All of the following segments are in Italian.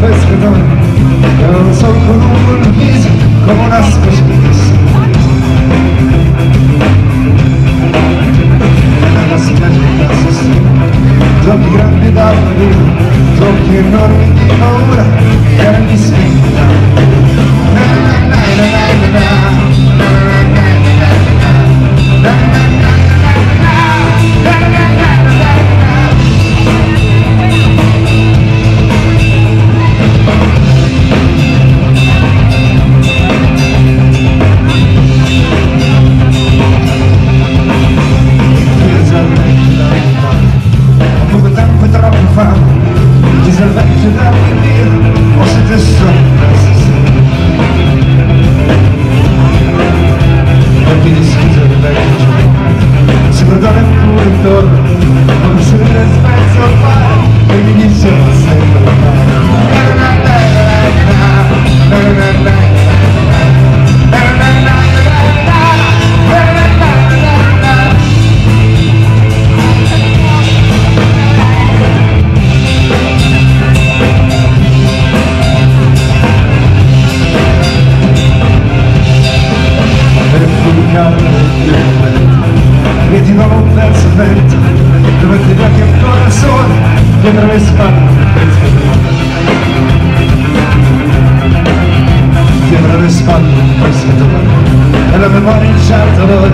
pescatore Io non so con un viso come una specie di Nella spiaggia di assassino Giochi grandi da bambino e di nuovo un verso vento dove ti dati ancora sole dietro le spalle dietro le spalle un pescatore e la memoria in certo dolore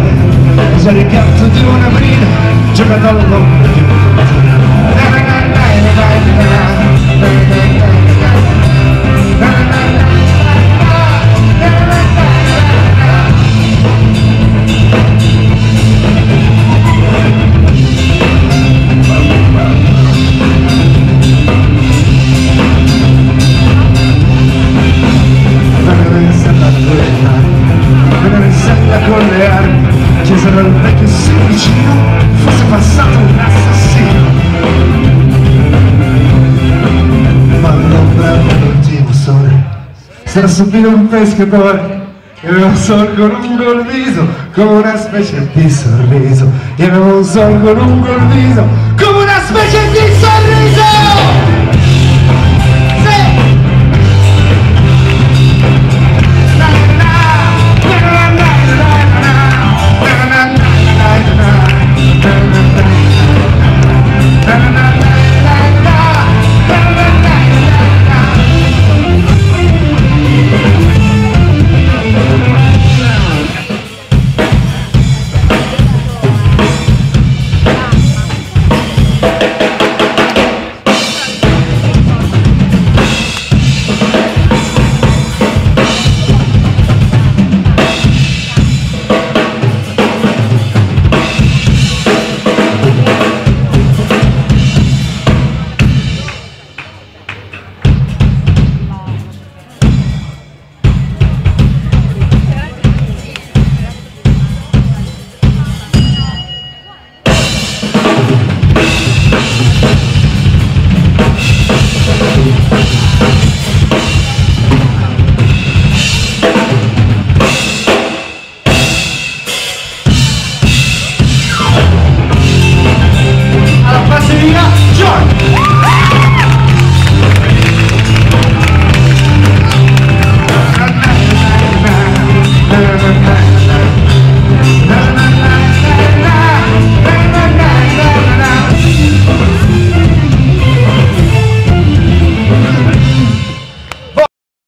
e già ripianto di una brina giocato all'ombra di un Venere sarà subito un pescatore che aveva un solco lungo il viso come una specie di sorriso. Io avevo un solco lungo il viso come una specie di sorriso!